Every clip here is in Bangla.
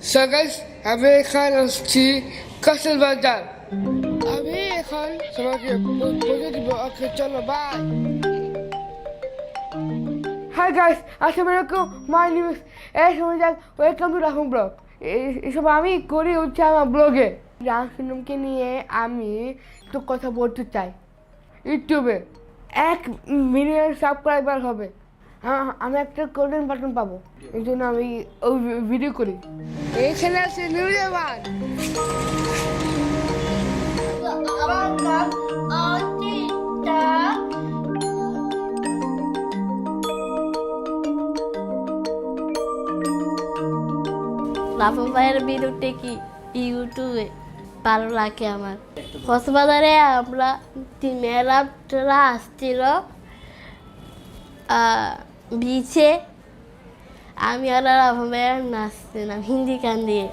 So guys, আমি এখন আসছি কাসেল বাজার আমি এখন সবাইকে ব- বলে দিব ওকে চলো বাই হাই গাইস আসসালামু আলাইকুম মাই নেম ইজ এই সময় যাক ওয়েলকাম টু রাহুল ব্লগ এসব আমি করি হচ্ছে আমার ব্লগে রামসিনমকে নিয়ে আমি একটু কথা বলতে চাই। ইউটিউবে এক মিলিয়ন সাবস্ক্রাইবার হবে। আমি একটা গোল্ডেন বাটন পাবো। এই জন্য আমি ওই ভিডিও করি। এইখানে আছে নুরজামান লাফা ভাইয়ের কি ইউটিউবে? ভালো লাগে আমার। কক্সবাজারে আমরা মেয়েরা আসছিল বিচে আমি আর ভাইয়ের নাচছিলাম হিন্দি গান দিয়ে।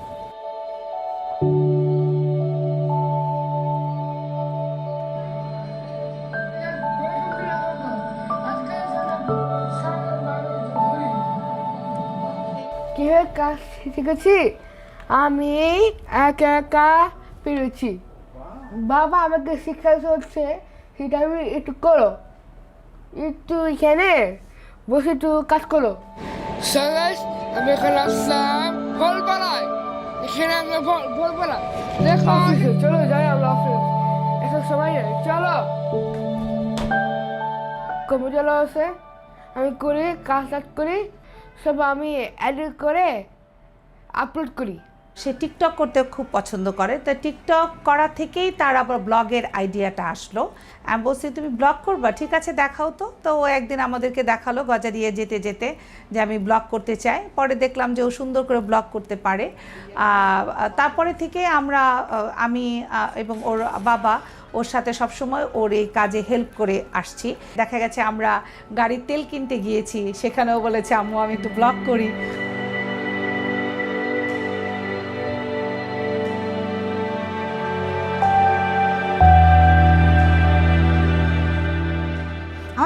কাজ শিখেছি আমি একা একা পেরেছি। বাবা আমাকে শিক্ষাতে হচ্ছে, সেটা আমি একটু করো। একটু এখানে। বসে একটু কাজ করো। সবাই আমি এখানে আসলাম ভোরবেলায়। এখানে আমরা ভোরবেলা। দেখো। চলো যাই আমরা অফিস। এখন সময় নেই চলো। কম্পিউটার আছে। আমি করি কাজ টাজ করি। সব আমি এডিট করে আপলোড করি। সে টিকটক করতে খুব পছন্দ করে। তো টিকটক করা থেকেই তার আবার ব্লগের আইডিয়াটা আসলো। আমি বলছি, তুমি ব্লগ করবা? ঠিক আছে, দেখাও তো। তো ও একদিন আমাদেরকে দেখাল, গজারিয়ে যেতে যেতে যে আমি ব্লগ করতে চাই। পরে দেখলাম যে ও সুন্দর করে ব্লগ করতে পারে। তারপরে থেকে আমরা আমি এবং ওর বাবা, ওর সাথে সবসময় ওর এই কাজে হেল্প করে আসছি। দেখা গেছে আমরা গাড়ির তেল কিনতে গিয়েছি। সেখানেও বলেছে, আম্মু, আমি একটু ব্লগ করি।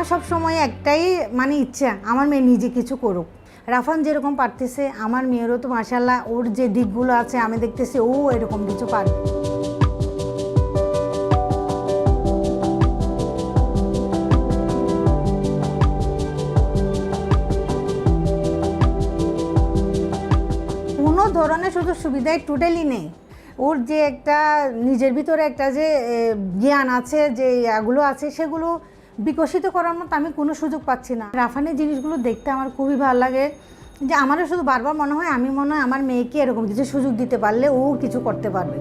আমার সব সময় একটাই মানে ইচ্ছা, আমার মেয়ে নিজে কিছু করুক। রাফান যেরকম পারতেছে, আমার মেয়েরও তো মাসাল্লাহ ওর যে দিকগুলো আছে, আমি দেখতেছি ও এরকম কিছু পারবে কোনো ধরনের সুযোগ সুবিধাই টোটালি নেই। ওর যে একটা, নিজের ভিতরে একটা যে জ্ঞান আছে, যে এগুলো আছে, সেগুলো বিকশিত করার মতো আমি কোনো সুযোগ পাচ্ছি না। রাফানের জিনিসগুলো দেখতে আমার খুবই ভালো লাগে। যে আমারও শুধু বারবার মনে হয়, আমি মনে হয় আমার মেয়েকে এরকম কিছু সুযোগ দিতে পারলে ও কিছু করতে পারবে।